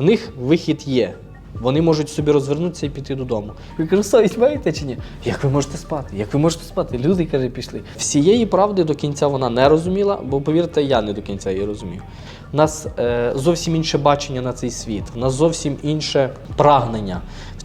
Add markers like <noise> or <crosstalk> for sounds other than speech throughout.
В них вихід є. Вони можуть собі розвернутися і піти додому. Ви кажу, маєте чи ні? Як ви можете спати? Як ви можете спати? Люди каже, пішли. Всієї правди до кінця вона не розуміла, бо повірте, я не до кінця її розумів. У нас е, зовсім інше бачення на цей світ, у нас зовсім інше прагнення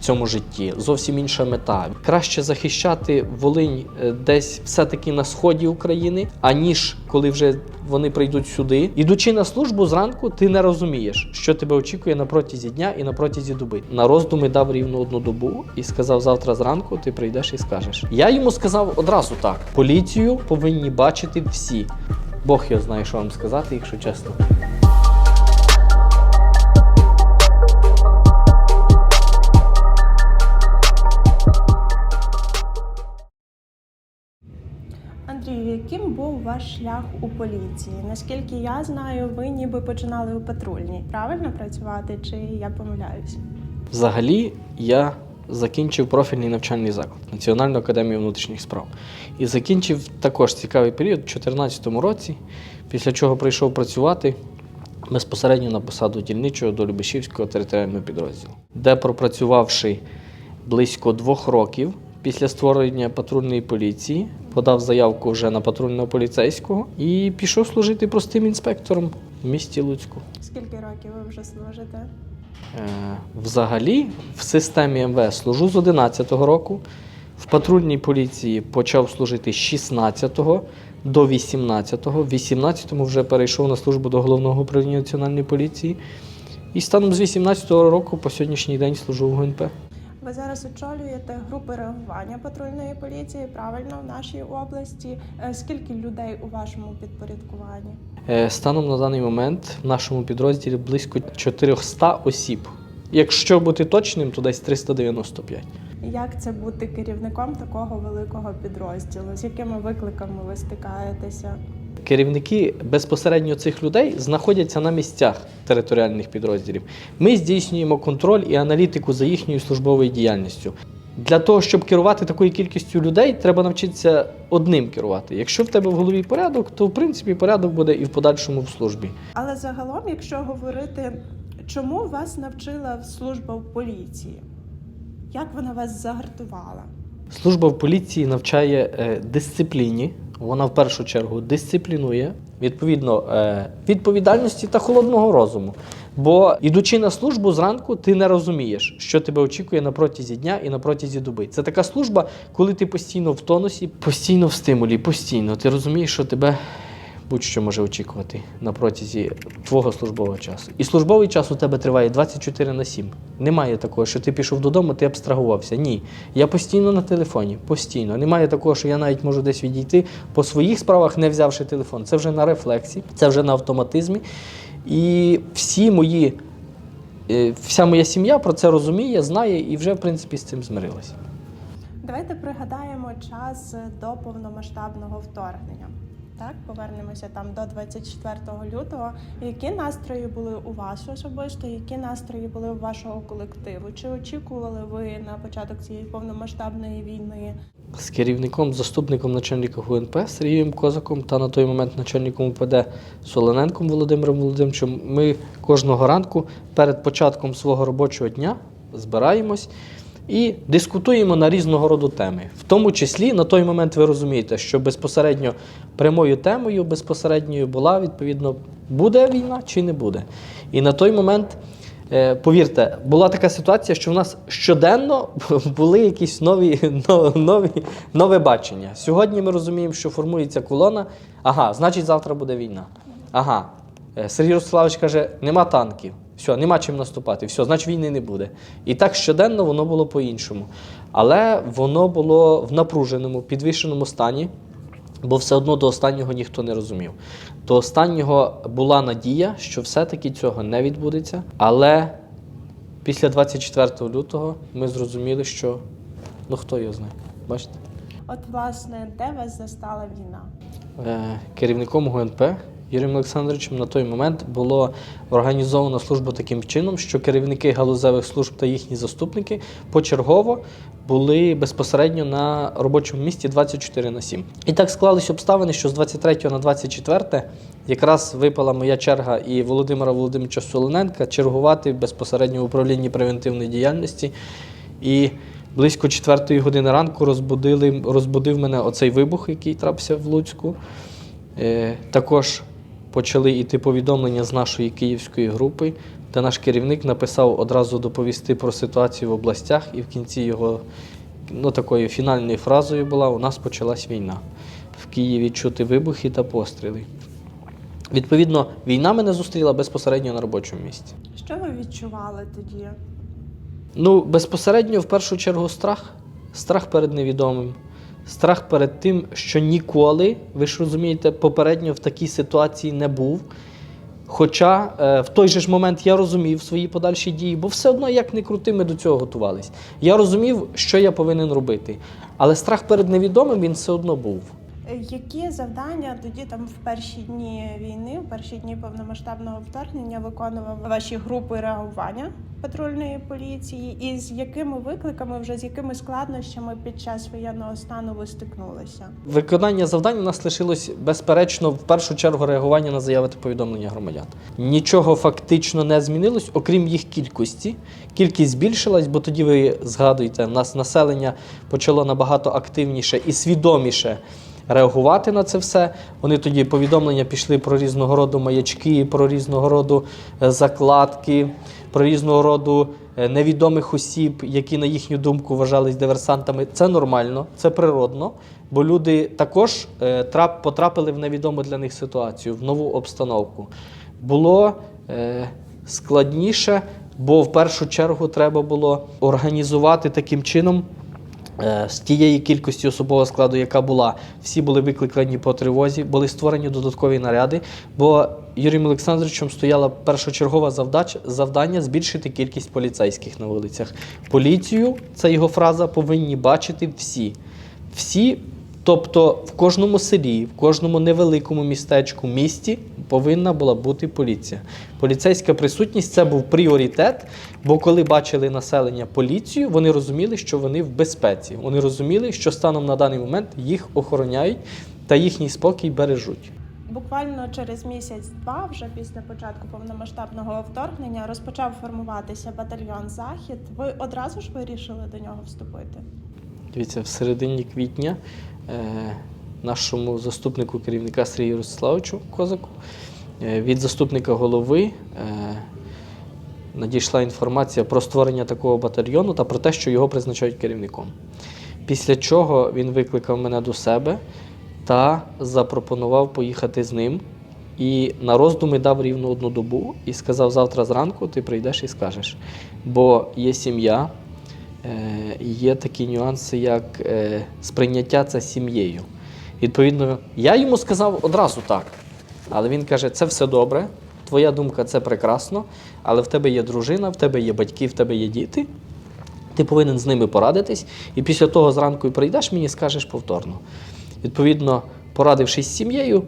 цьому житті, зовсім інша мета. Краще захищати Волинь е, десь все-таки на сході України, аніж коли вже вони прийдуть сюди. Ідучи на службу зранку, ти не розумієш, що тебе очікує на протязі дня і на протязі доби. На роздуми дав рівно одну добу і сказав: завтра зранку ти прийдеш і скажеш. Я йому сказав одразу так: поліцію повинні бачити всі. Бог його знає, що вам сказати, якщо чесно. Андрію, яким був ваш шлях у поліції? Наскільки я знаю, ви ніби починали у патрульній. Правильно працювати, чи я помиляюсь? Взагалі, я закінчив профільний навчальний заклад Національну академію внутрішніх справ. І закінчив також цікавий період у 2014 році, після чого прийшов працювати безпосередньо на посаду дільничого до Любешівського територіального підрозділу, де пропрацювавши близько двох років після створення патрульної поліції, подав заявку вже на патрульного поліцейського і пішов служити простим інспектором в місті Луцьку. Скільки років ви вже служите? Е, Взагалі, в системі МВС служу з 11-го року. В патрульній поліції почав служити з 16-го до 18-го. В 18-му вже перейшов на службу до головного управління національної поліції. І станом з 18-го року по сьогоднішній день служу в ГНП. Ви зараз очолюєте групи реагування патрульної поліції правильно в нашій області. Е, Скільки людей у вашому підпорядкуванні? Е, Станом на даний момент в нашому підрозділі близько 400 осіб. Якщо бути точним, то десь 395. Як це бути керівником такого великого підрозділу? З якими викликами ви стикаєтеся? Керівники безпосередньо цих людей знаходяться на місцях територіальних підрозділів. Ми здійснюємо контроль і аналітику за їхньою службовою діяльністю. Для того, щоб керувати такою кількістю людей, треба навчитися одним керувати. Якщо в тебе в голові порядок, то в принципі порядок буде і в подальшому в службі. Але загалом, якщо говорити, чому вас навчила служба в поліції? Як вона вас загартувала? Служба в поліції навчає е, дисципліні. Вона в першу чергу дисциплінує, відповідно, е, відповідальності та холодного розуму. Бо ідучи на службу зранку, ти не розумієш, що тебе очікує на протязі дня і на протязі доби. Це така служба, коли ти постійно в тонусі, постійно в стимулі, постійно. Ти розумієш, що тебе будь-що може очікувати на протязі твого службового часу. І службовий час у тебе триває 24 на 7. Немає такого, що ти пішов додому, ти абстрагувався. Ні. Я постійно на телефоні, постійно. Немає такого, що я навіть можу десь відійти по своїх справах, не взявши телефон. Це вже на рефлексі, це вже на автоматизмі. І всі мої, е, вся моя сім'я про це розуміє, знає і вже, в принципі, з цим змирилася. Давайте пригадаємо час до повномасштабного вторгнення. Так, повернемося там до 24 лютого. Які настрої були у вас особисто? Які настрої були у вашого колективу? Чи очікували ви на початок цієї повномасштабної війни? з керівником, заступником начальника ГУНП Сергієм Козаком та на той момент начальником УПД Солененком Володимиром Володимировичем. Ми кожного ранку перед початком свого робочого дня збираємось і дискутуємо на різного роду теми. В тому числі на той момент ви розумієте, що безпосередньо прямою темою безпосередньою була відповідно, буде війна чи не буде. І на той момент. Е, Повірте, була така ситуація, що в нас щоденно <laughs> були якісь <laughs> нові, нові, нове бачення. Сьогодні ми розуміємо, що формується колона. Ага, значить, завтра буде війна. Ага. Е, Сергій Ростиславович каже, нема танків. Все, нема чим наступати. Все, значить війни не буде. І так щоденно воно було по-іншому. Але воно було в напруженому, підвищеному стані. Бо все одно до останнього ніхто не розумів. До останнього була надія, що все-таки цього не відбудеться. Але після 24 лютого ми зрозуміли, що ну хто його знає. Бачите? От, власне, де вас застала війна? Е, керівником ГУНП Юрієм Олександровичем на той момент було організовано службу таким чином, що керівники галузевих служб та їхні заступники почергово були безпосередньо на робочому місці 24 на 7. І так склались обставини, що з 23 на 24 якраз випала моя черга і Володимира Володимировича Солоненка чергувати безпосередньо в управлінні превентивної діяльності. І близько 4 години ранку розбудили, розбудив мене оцей вибух, який трапився в Луцьку. Е, також почали йти повідомлення з нашої київської групи, де наш керівник написав одразу доповісти про ситуацію в областях, і в кінці його ну, такою фінальною фразою була: у нас почалась війна. В Києві чути вибухи та постріли. Відповідно, війна мене зустріла безпосередньо на робочому місці. Що ви відчували тоді? Ну, безпосередньо в першу чергу страх. Страх перед невідомим. Страх перед тим, що ніколи, ви ж розумієте, попередньо в такій ситуації не був. Хоча е, в той же ж момент я розумів свої подальші дії, бо все одно, як не крути, ми до цього готувались. Я розумів, що я повинен робити. Але страх перед невідомим він все одно був. Е, Які завдання тоді там в перші дні війни, в перші дні повномасштабного вторгнення виконували ваші групи реагування патрульної поліції, і з якими викликами, вже з якими складнощами під час воєнного стану ви стикнулися? Виконання завдань у нас лишилось безперечно в першу чергу реагування на заяви та повідомлення громадян. Нічого фактично не змінилось, окрім їх кількості. Кількість збільшилась, бо тоді ви згадуєте, нас населення почало набагато активніше і свідоміше. Реагувати на це все. Вони тоді повідомлення пішли про різного роду маячки, про різного роду е, закладки, про різного роду е, невідомих осіб, які, на їхню думку, вважались диверсантами. Це нормально, це природно, бо люди також е, потрапили в невідому для них ситуацію, в нову обстановку. Було складніше, бо в першу чергу треба було організувати таким чином. Е, З тієї кількості особового складу, яка була, всі були викликані по тривозі, були створені додаткові наряди. Бо Юрієм Олександровичем стояла першочергова завдач, завдання збільшити кількість поліцейських на вулицях. Поліцію, це його фраза, повинні бачити всі. Всі, тобто в кожному селі, в кожному невеликому містечку, місті повинна була бути поліція. Поліцейська присутність це був пріоритет, бо коли бачили населення поліцію, вони розуміли, що вони в безпеці. Вони розуміли, що станом на даний момент їх охороняють та їхній спокій бережуть. Буквально через місяць-два, вже після початку повномасштабного вторгнення, розпочав формуватися батальйон Захід. Ви одразу ж вирішили до нього вступити? Дивіться, в середині квітня нашому заступнику керівника Сергію Ростиславовичу Козаку е, від заступника голови е, надійшла інформація про створення такого батальйону та про те, що його призначають керівником. Після чого він викликав мене до себе та запропонував поїхати з ним. І на роздуми дав рівно одну добу і сказав: завтра зранку ти прийдеш і скажеш. Бо є сім'я, Е, є такі нюанси, як е, сприйняття це сім'єю. Відповідно, я йому сказав одразу так. Але він каже: це все добре, твоя думка це прекрасно, але в тебе є дружина, в тебе є батьки, в тебе є діти. Ти повинен з ними порадитись, і після того зранку прийдеш мені скажеш повторно. Відповідно, порадившись з сім'єю,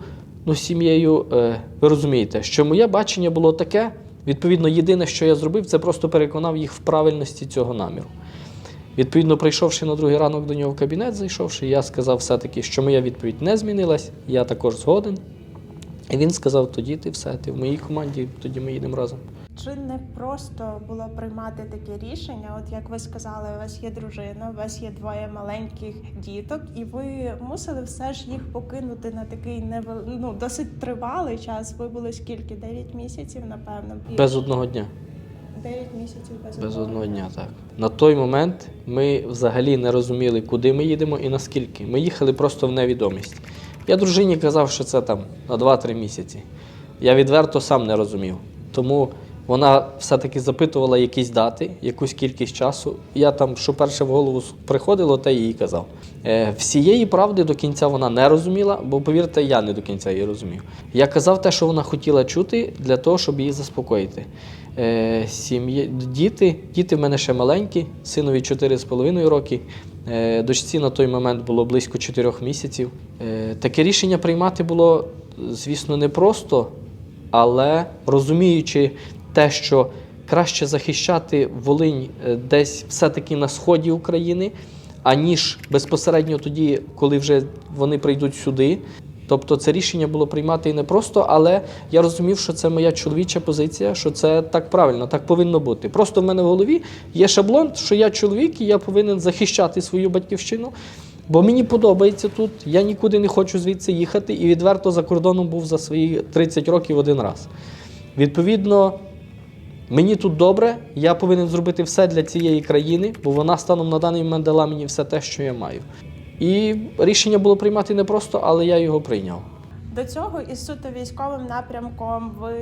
ну, сім'єю, е, ви розумієте, що моє бачення було таке. Відповідно, єдине, що я зробив, це просто переконав їх в правильності цього наміру. Відповідно, прийшовши на другий ранок до нього в кабінет, зайшовши, я сказав все-таки, що моя відповідь не змінилась, я також згоден. І він сказав: тоді ти все, ти в моїй команді, тоді ми їдемо разом. Чи не просто було приймати таке рішення? От як ви сказали, у вас є дружина, у вас є двоє маленьких діток, і ви мусили все ж їх покинути на такий невел... ну, досить тривалий час. Ви були скільки? 9 місяців, напевно. Без одного дня. 9 місяців без, Без одного дня, так. На той момент ми взагалі не розуміли, куди ми їдемо і наскільки. Ми їхали просто в невідомість. Я дружині казав, що це там на 2-3 місяці. Я відверто сам не розумів. Тому вона все-таки запитувала якісь дати, якусь кількість часу. Я там, що перше в голову приходило, те їй казав. Е, всієї правди до кінця вона не розуміла, бо, повірте, я не до кінця її розумів. Я казав те, що вона хотіла чути, для того, щоб її заспокоїти. Е, сім'ї, діти, діти в мене ще маленькі, синові 4,5 роки, Е, Дочці на той момент було близько 4 місяців. Е, Таке рішення приймати було, звісно, непросто, але розуміючи те, що краще захищати Волинь е, десь все-таки на сході України, аніж безпосередньо тоді, коли вже вони прийдуть сюди. Тобто це рішення було приймати і непросто, але я розумів, що це моя чоловіча позиція, що це так правильно, так повинно бути. Просто в мене в голові є шаблон, що я чоловік і я повинен захищати свою батьківщину. Бо мені подобається тут, я нікуди не хочу звідси їхати, і відверто за кордоном був за свої 30 років один раз. Відповідно, мені тут добре, я повинен зробити все для цієї країни, бо вона станом на даний момент дала мені все те, що я маю. І рішення було приймати непросто, але я його прийняв. До цього із суто військовим напрямком ви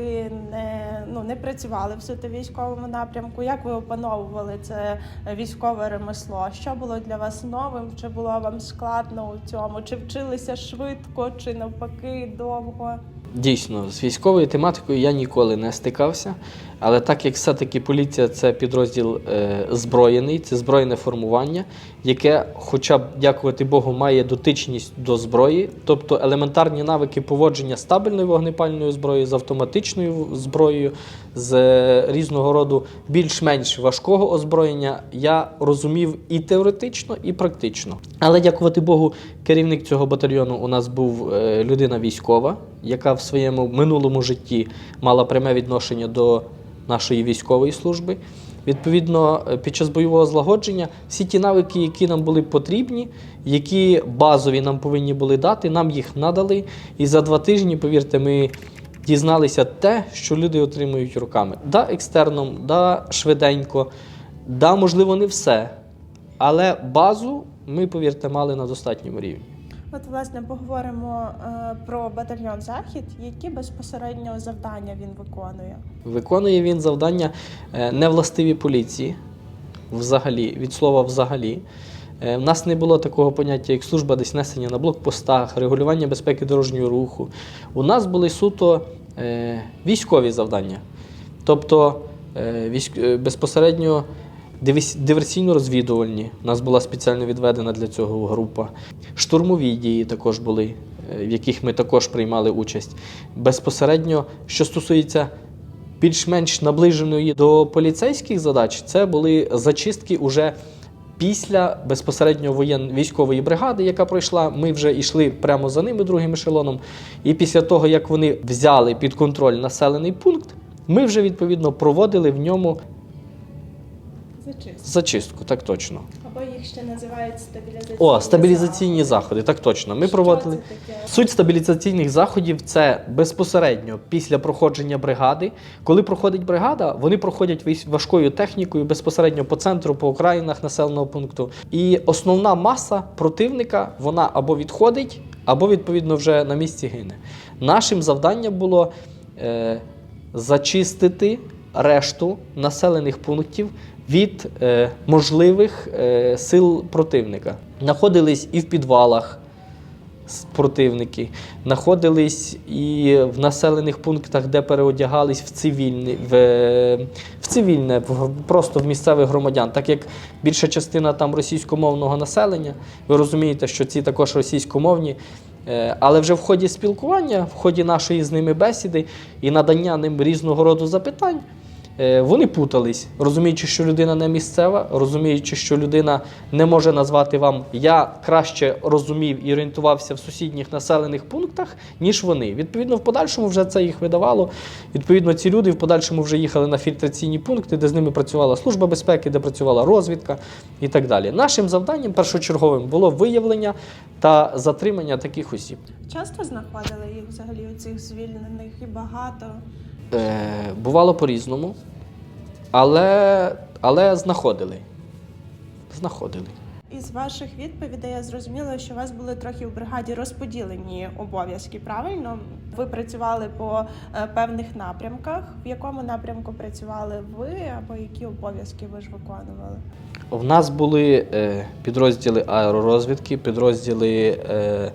не, ну, не працювали в суто військовому напрямку. Як ви опановували це військове ремесло? Що було для вас новим? Чи було вам складно у цьому? Чи вчилися швидко, чи навпаки довго? Дійсно, з військовою тематикою я ніколи не стикався, але так як все-таки поліція це підрозділ е, зброєний, це збройне формування, яке, хоча б дякувати Богу, має дотичність до зброї, тобто елементарні навики поводження з табельною вогнепальною зброєю, з автоматичною зброєю, з е, різного роду більш-менш важкого озброєння, я розумів і теоретично, і практично. Але дякувати Богу, керівник цього батальйону у нас був е, людина військова, яка в своєму минулому житті мала пряме відношення до нашої військової служби. Відповідно, е, під час бойового злагодження всі ті навики, які нам були потрібні, які базові нам повинні були дати, нам їх надали. І за два тижні, повірте, ми дізналися те, що люди отримують руками. Да, екстерном, да, швиденько, да, можливо, не все. Але базу ми, повірте, мали на достатньому рівні. От, власне, поговоримо е, про батальйон Захід. Які безпосередньо завдання він виконує? Виконує він завдання е, невластиві поліції, взагалі, від слова взагалі. Е, В нас не було такого поняття, як служба десь несення на блокпостах, регулювання безпеки дорожнього руху. У нас були суто е, військові завдання. Тобто е, е, безпосередньо диверсійно-розвідувальні. У нас була спеціально відведена для цього група. Штурмові дії також були, е, в яких ми також приймали участь. Безпосередньо, що стосується більш-менш наближеної до поліцейських задач, це були зачистки уже після безпосередньо воєн військової бригади, яка пройшла. Ми вже йшли прямо за ними другим ешелоном. І після того, як вони взяли під контроль населений пункт, ми вже відповідно проводили в ньому Зачистка. зачистку, так точно. Або їх ще називають стабілізаційні. О, стабілізаційні заходи, так точно. Ми Що проводили. це таке? Суть стабілізаційних заходів це безпосередньо після проходження бригади. Коли проходить бригада, вони проходять важкою технікою безпосередньо по центру, по окраїнах населеного пункту. І основна маса противника вона або відходить, або відповідно вже на місці гине. Нашим завданням було е, зачистити решту населених пунктів від е, можливих е, сил противника. Знаходились і в підвалах противники, знаходились і в населених пунктах, де переодягались в цивільні, в, е, в цивільне, в, просто в місцевих громадян, так як більша частина там російськомовного населення, ви розумієте, що ці також російськомовні. Е, Але вже в ході спілкування, в ході нашої з ними бесіди і надання ним різного роду запитань, вони путались, розуміючи, що людина не місцева, розуміючи, що людина не може назвати вам я краще розумів і орієнтувався в сусідніх населених пунктах, ніж вони. Відповідно, в подальшому вже це їх видавало. Відповідно, ці люди в подальшому вже їхали на фільтраційні пункти, де з ними працювала служба безпеки, де працювала розвідка і так далі. Нашим завданням першочерговим було виявлення та затримання таких осіб. Часто знаходили їх взагалі у цих звільнених і багато. Е, бувало по-різному, але, але знаходили. Знаходили. Із ваших відповідей я зрозуміла, що у вас були трохи в бригаді розподілені обов'язки. Правильно? Ви працювали по е, певних напрямках. В якому напрямку працювали ви, або які обов'язки ви ж виконували? В нас були е, підрозділи аеророзвідки, підрозділи е,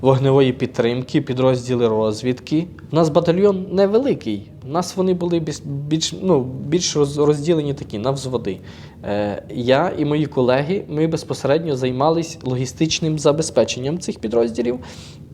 вогневої підтримки, підрозділи розвідки. У нас батальйон невеликий. У нас вони були більш, ну, більш розділені такі на взводи. Е, я і мої колеги ми безпосередньо займались логістичним забезпеченням цих підрозділів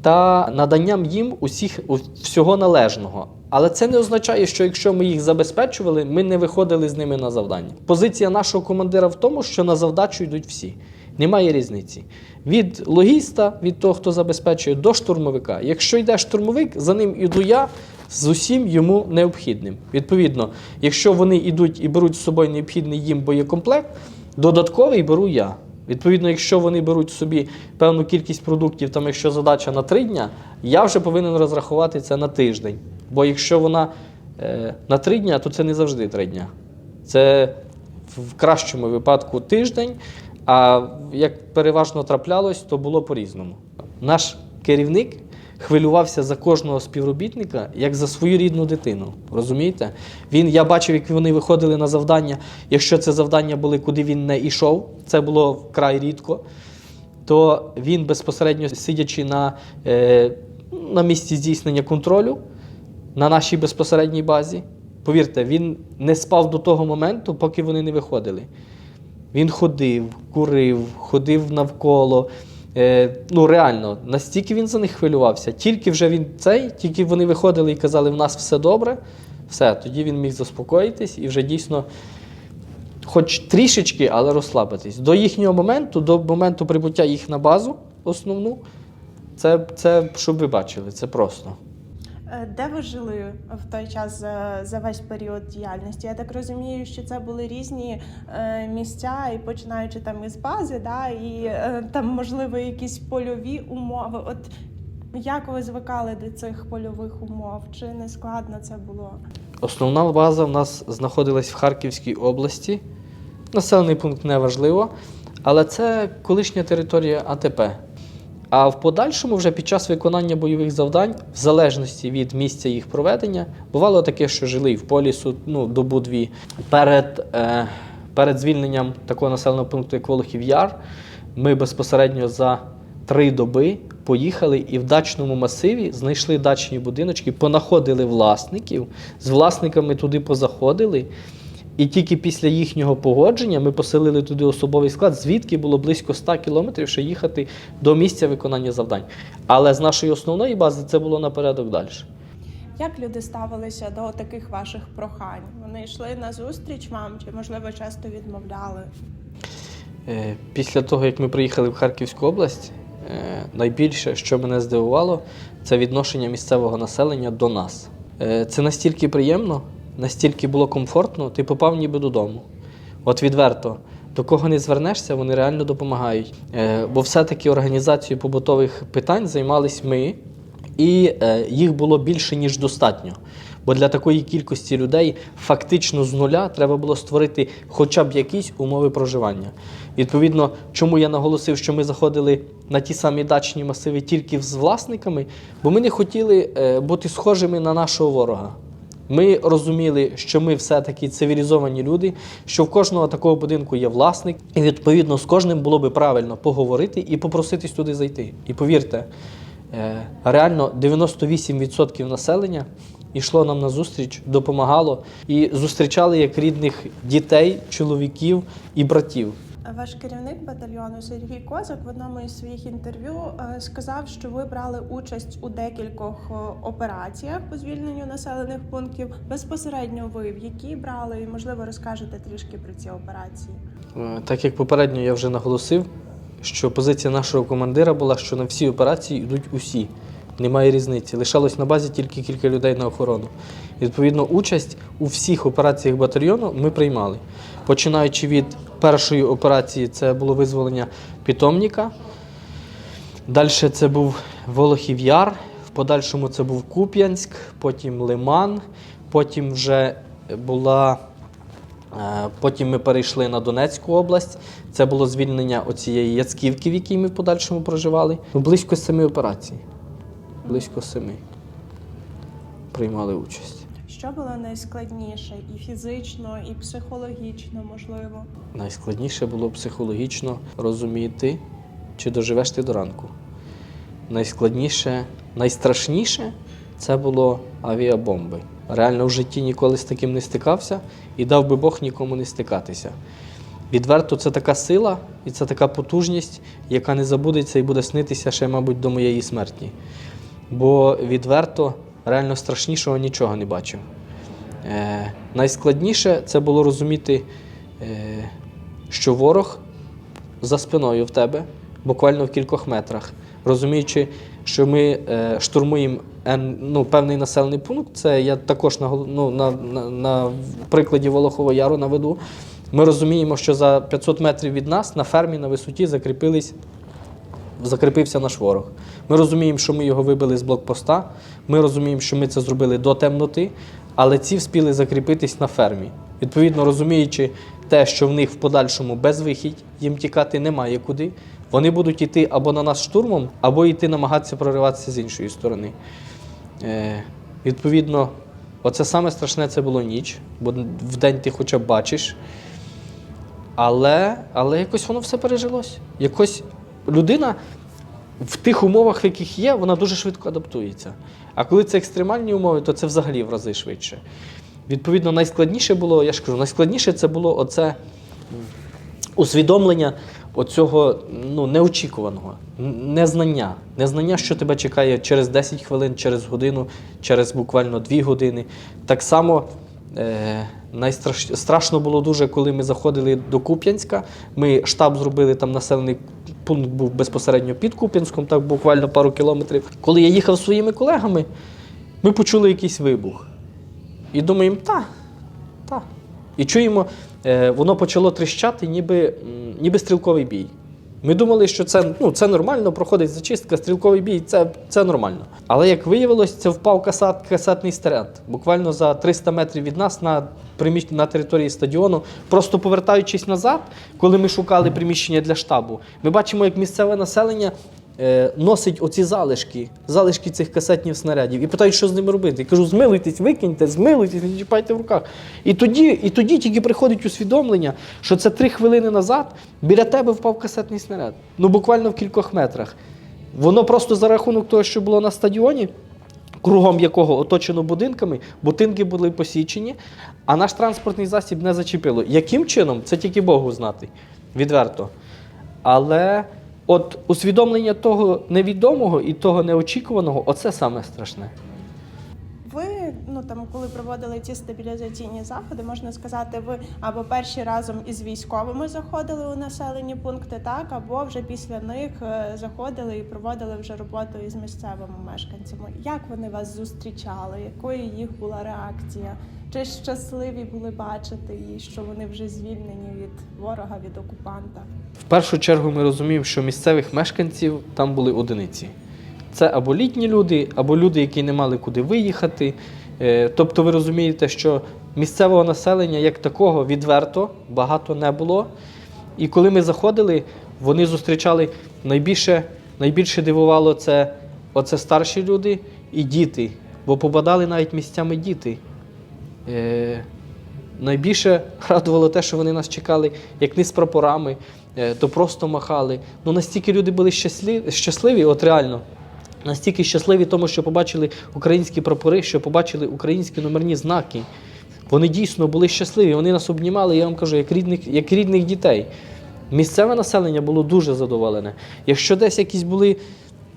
та наданням їм усіх всього належного. Але це не означає, що якщо ми їх забезпечували, ми не виходили з ними на завдання. Позиція нашого командира в тому, що на завдачу йдуть всі. Немає різниці. Від логіста, від того, хто забезпечує, до штурмовика. Якщо йде штурмовик, за ним іду я з усім йому необхідним. Відповідно, якщо вони йдуть і беруть з собою необхідний їм боєкомплект, додатковий беру я. Відповідно, якщо вони беруть собі певну кількість продуктів, там якщо задача на три дня, я вже повинен розрахувати це на тиждень. Бо якщо вона е, на три дня, то це не завжди три дня. Це в кращому випадку тиждень, а як переважно траплялось, то було по-різному. Наш керівник хвилювався за кожного співробітника як за свою рідну дитину. Розумієте? Він, я бачив, як вони виходили на завдання. Якщо це завдання були, куди він не йшов, це було вкрай рідко, то він безпосередньо сидячи на, е, на місці здійснення контролю, на нашій безпосередній базі. Повірте, він не спав до того моменту, поки вони не виходили. Він ходив, курив, ходив навколо. Е, ну, реально, настільки він за них хвилювався. Тільки вже він цей, тільки вони виходили і казали, в нас все добре, все, тоді він міг заспокоїтись і вже дійсно, хоч трішечки, але розслабитись. До їхнього моменту, до моменту прибуття їх на базу основну, це, це щоб ви бачили, це просто. Е, Де ви жили в той час за, весь період діяльності? Я так розумію, що це були різні е, місця, і починаючи там із бази, да, і е, там, можливо, якісь польові умови. От як ви звикали до цих польових умов? Чи не складно це було? Основна база в нас знаходилась в Харківській області. Населений пункт не важливо, але це колишня територія АТП. А в подальшому, вже під час виконання бойових завдань, в залежності від місця їх проведення, бувало таке, що жили в полі су- ну, добу дві. Перед, е, перед звільненням такого населеного пункту, як Волохів Яр, ми безпосередньо за три доби поїхали і в дачному масиві знайшли дачні будиночки, понаходили власників, з власниками туди позаходили. І тільки після їхнього погодження ми поселили туди особовий склад, звідки було близько 100 кілометрів ще їхати до місця виконання завдань. Але з нашої основної бази це було на порядок далі. Як люди ставилися до таких ваших прохань? Вони йшли на зустріч вам, чи можливо часто відмовляли? Е, Після того, як ми приїхали в Харківську область, е, найбільше, що мене здивувало, це відношення місцевого населення до нас. Е, Це настільки приємно, настільки було комфортно, ти попав ніби додому. От відверто, до кого не звернешся, вони реально допомагають. Е, Бо все-таки організацією побутових питань займались ми, і е, їх було більше, ніж достатньо. Бо для такої кількості людей фактично з нуля треба було створити хоча б якісь умови проживання. Відповідно, чому я наголосив, що ми заходили на ті самі дачні масиви тільки з власниками, бо ми не хотіли е, бути схожими на нашого ворога. Ми розуміли, що ми все-таки цивілізовані люди, що в кожного такого будинку є власник, і відповідно з кожним було би правильно поговорити і попроситись туди зайти. І повірте, е, реально 98% населення йшло нам на зустріч, допомагало і зустрічали як рідних дітей, чоловіків і братів. Ваш керівник батальйону Сергій Козак в одному із своїх інтерв'ю е, сказав, що ви брали участь у декількох е, операціях по звільненню населених пунктів. Безпосередньо ви в які брали, і можливо розкажете трішки про ці операції. Е, Так як попередньо я вже наголосив, що позиція нашого командира була, що на всі операції йдуть усі. Немає різниці. Лишалось на базі тільки кілька людей на охорону. Відповідно, участь у всіх операціях батальйону ми приймали. Починаючи від першої операції, це було визволення питомника. Далі це був Волохів Яр, в подальшому це був Куп'янськ, потім Лиман, потім вже була Е, Потім ми перейшли на Донецьку область. Це було звільнення оцієї Яцківки, в якій ми в подальшому проживали. Ну, близько семи операцій. Близько семи приймали участь. Що було найскладніше і фізично, і психологічно, можливо? Найскладніше було психологічно розуміти, чи доживеш ти до ранку. найскладніше, найстрашніше це було авіабомби. Реально в житті ніколи з таким не стикався і дав би Бог нікому не стикатися. Відверто, це така сила і це така потужність, яка не забудеться і буде снитися ще, мабуть, до моєї смерті. Бо відверто, реально страшнішого нічого не бачив. Е, найскладніше це було розуміти, е, що ворог за спиною в тебе, буквально в кількох метрах. Розуміючи, що ми е, штурмуємо ну, певний населений пункт, це я також на, ну, на, на, на прикладі Волохового Яру наведу. Ми розуміємо, що за 500 метрів від нас на фермі на висоті закріпились закріпився наш ворог. Ми розуміємо, що ми його вибили з блокпоста. Ми розуміємо, що ми це зробили до темноти, але ці вспіли закріпитись на фермі. Відповідно, розуміючи те, що в них в подальшому безвихідь, їм тікати немає куди. Вони будуть йти або на нас штурмом, або йти намагатися прориватися з іншої сторони. Е, відповідно, оце саме страшне це було ніч, бо вдень ти хоча б бачиш. Але, але якось воно все пережилось. Якось людина в тих умовах, в яких є, вона дуже швидко адаптується. А коли це екстремальні умови, то це взагалі в рази швидше. Відповідно, найскладніше було, я ж кажу, найскладніше це було оце усвідомлення оцього ну, неочікуваного, незнання. Незнання, що тебе чекає через 10 хвилин, через годину, через буквально 2 години. Так само е, найстраш... страшно було дуже, коли ми заходили до Куп'янська. Ми штаб зробили там населений пункт був безпосередньо під Куп'янськом, так буквально пару кілометрів. Коли я їхав зі своїми колегами, ми почули якийсь вибух. І думаємо, та, та. І чуємо, е, воно почало тріщати, ніби, ніби стрілковий бій. Ми думали, що це, ну, це нормально, проходить зачистка, стрілковий бій, це, це нормально. Але як виявилось, це впав касат, касетний снаряд. Буквально за 300 метрів від нас на, приміщ... на території стадіону. Просто повертаючись назад, коли ми шукали приміщення для штабу, ми бачимо, як місцеве населення носить оці залишки, залишки цих касетних снарядів і питають, що з ними робити. Я кажу, змилуйтесь, викиньте, змилуйтесь, не чіпайте в руках. І тоді, і тоді тільки приходить усвідомлення, що це три хвилини назад біля тебе впав касетний снаряд. Ну буквально в кількох метрах. Воно просто за рахунок того, що було на стадіоні, кругом якого оточено будинками, будинки були посічені, а наш транспортний засіб не зачепило. Яким чином, це тільки Богу знати, відверто. Але от усвідомлення того невідомого і того неочікуваного, оце саме страшне. Ну там, коли проводили ці стабілізаційні заходи, можна сказати, ви або перші разом із військовими заходили у населені пункти, так або вже після них е, заходили і проводили вже роботу із місцевими мешканцями. Як вони вас зустрічали? Якою їх була реакція? Чи щасливі були бачити її, що вони вже звільнені від ворога, від окупанта? В першу чергу ми розуміємо, що місцевих мешканців там були одиниці. Це або літні люди, або люди, які не мали куди виїхати. Е, Тобто ви розумієте, що місцевого населення як такого відверто багато не було. І коли ми заходили, вони зустрічали найбільше, найбільше дивувало це оце старші люди і діти, бо попадали навіть місцями діти. Е, найбільше <laughs> радувало те, що вони нас чекали як не з прапорами, е, то просто махали. Ну настільки люди були щасливі, щасливі, от реально. Настільки щасливі, тому що побачили українські прапори, що побачили українські номерні знаки. Вони дійсно були щасливі, вони нас обнімали, я вам кажу, як рідних, як рідних дітей. Місцеве населення було дуже задоволене. Якщо десь якісь були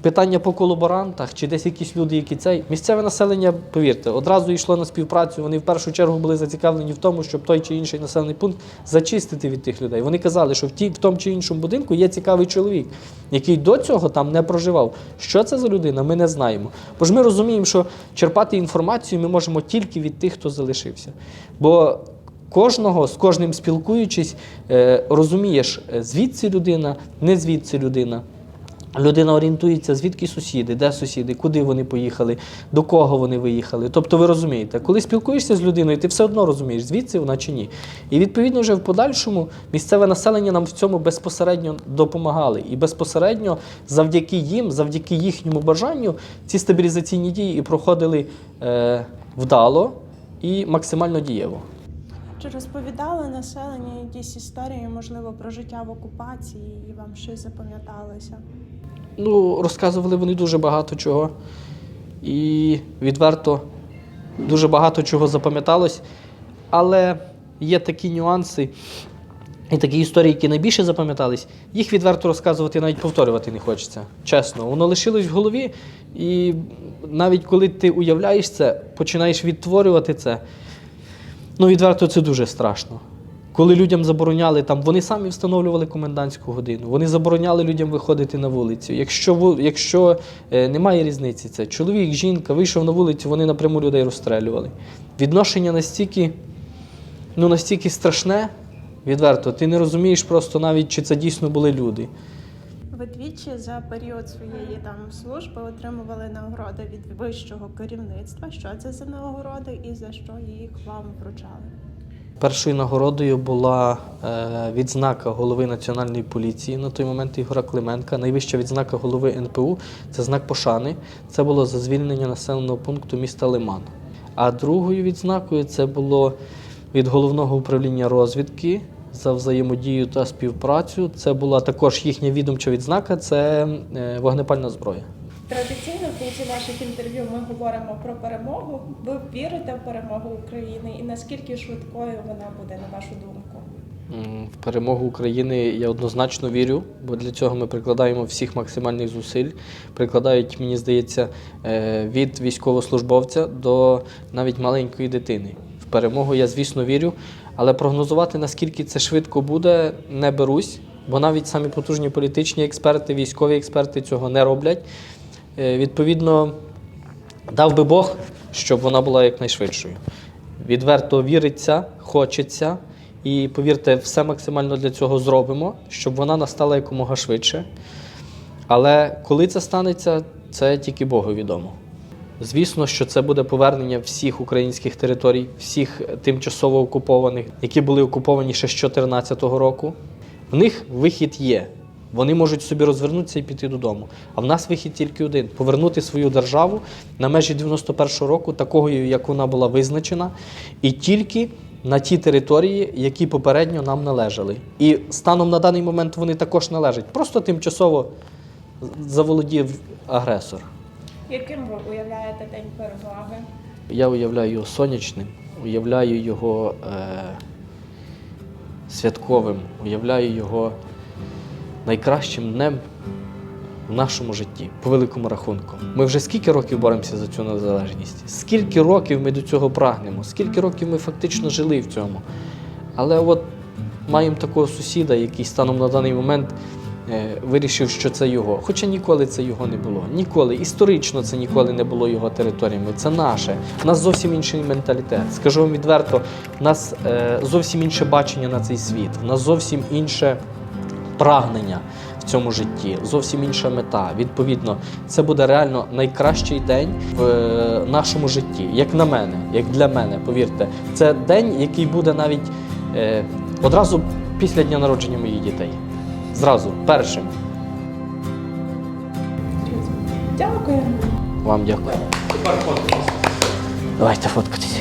питання по колаборантах, чи десь якісь люди, які цей, місцеве населення, повірте, одразу йшло на співпрацю. Вони в першу чергу були зацікавлені в тому, щоб той чи інший населений пункт зачистити від тих людей. Вони казали, що в, ті, в тому чи іншому будинку є цікавий чоловік, який до цього там не проживав. Що це за людина, ми не знаємо. Бо ж ми розуміємо, що черпати інформацію ми можемо тільки від тих, хто залишився. Бо кожного, з кожним спілкуючись, е, розумієш, е, звідси людина, не звідси людина. Людина орієнтується, звідки сусіди, де сусіди, куди вони поїхали, до кого вони виїхали. Тобто ви розумієте, коли спілкуєшся з людиною, ти все одно розумієш, звідси вона чи ні. І відповідно вже в подальшому місцеве населення нам в цьому безпосередньо допомагали. І безпосередньо завдяки їм, завдяки їхньому бажанню, ці стабілізаційні дії і проходили е, вдало і максимально дієво. Чи розповідали населення якісь історії, можливо, про життя в окупації, і вам щось запам'яталося? Ну, розказували вони дуже багато чого. І відверто дуже багато чого запам'яталось. Але є такі нюанси і такі історії, які найбільше запам'ятались, їх відверто розказувати навіть повторювати не хочеться. Чесно, воно лишилось в голові, і навіть коли ти уявляєш це, починаєш відтворювати це, ну відверто це дуже страшно. Коли людям забороняли там, вони самі встановлювали комендантську годину, вони забороняли людям виходити на вулицю. Якщо, якщо е, немає різниці, це чоловік, жінка вийшов на вулицю, вони напряму людей розстрелювали. Відношення настільки, ну настільки страшне, відверто, ти не розумієш просто навіть, чи це дійсно були люди. Ви двічі за період своєї там служби отримували нагороди від вищого керівництва. Що це за нагороди і за що їх вам вручали? Першою нагородою була е, відзнака голови національної поліції на той момент Ігора Клименка. Найвища відзнака голови НПУ це знак пошани. Це було за звільнення населеного пункту міста Лиман. А другою відзнакою це було від головного управління розвідки за взаємодію та співпрацю. Це була також їхня відомча відзнака. Це е, вогнепальна зброя. Кінці наших інтерв'ю ми говоримо про перемогу. Ви вірите в перемогу України і наскільки швидкою вона буде, на вашу думку? В перемогу України я однозначно вірю, бо для цього ми прикладаємо всіх максимальних зусиль. Прикладають, мені здається, е, від військовослужбовця до навіть маленької дитини. В перемогу я, звісно, вірю, але прогнозувати, наскільки це швидко буде, не берусь, бо навіть самі потужні політичні експерти, військові експерти цього не роблять. Е, Відповідно, дав би Бог, щоб вона була якнайшвидшою. Відверто віриться, хочеться. І повірте, все максимально для цього зробимо, щоб вона настала якомога швидше. Але коли це станеться, це тільки Богу відомо. Звісно, що це буде повернення всіх українських територій, всіх тимчасово окупованих, які були окуповані ще з 2014 року. В них вихід є. Вони можуть собі розвернутися і піти додому. А в нас вихід тільки один повернути свою державу на межі 91-го року, такою, як вона була визначена, і тільки на ті території, які попередньо нам належали. І станом на даний момент вони також належать. Просто тимчасово заволодів агресор. Яким ви уявляєте день перемоги? Я уявляю його сонячним, уявляю його е, святковим, уявляю його найкращим днем в нашому житті, по великому рахунку. Ми вже скільки років боремося за цю незалежність? Скільки років ми до цього прагнемо? Скільки років ми фактично жили в цьому? Але от маємо такого сусіда, який станом на даний момент е, вирішив, що це його. Хоча ніколи це його не було. Ніколи. Історично це ніколи не було його територіями. Це наше. У нас зовсім інший менталітет. Скажу вам відверто, у нас е, зовсім інше бачення на цей світ, у нас зовсім інше прагнення в цьому житті, зовсім інша мета. Відповідно, це буде реально найкращий день в е, нашому житті, як на мене, як для мене, повірте. Це день, який буде навіть е, одразу після дня народження моїх дітей. Зразу, першим. Дякую. Вам дякую. Давайте фоткатись.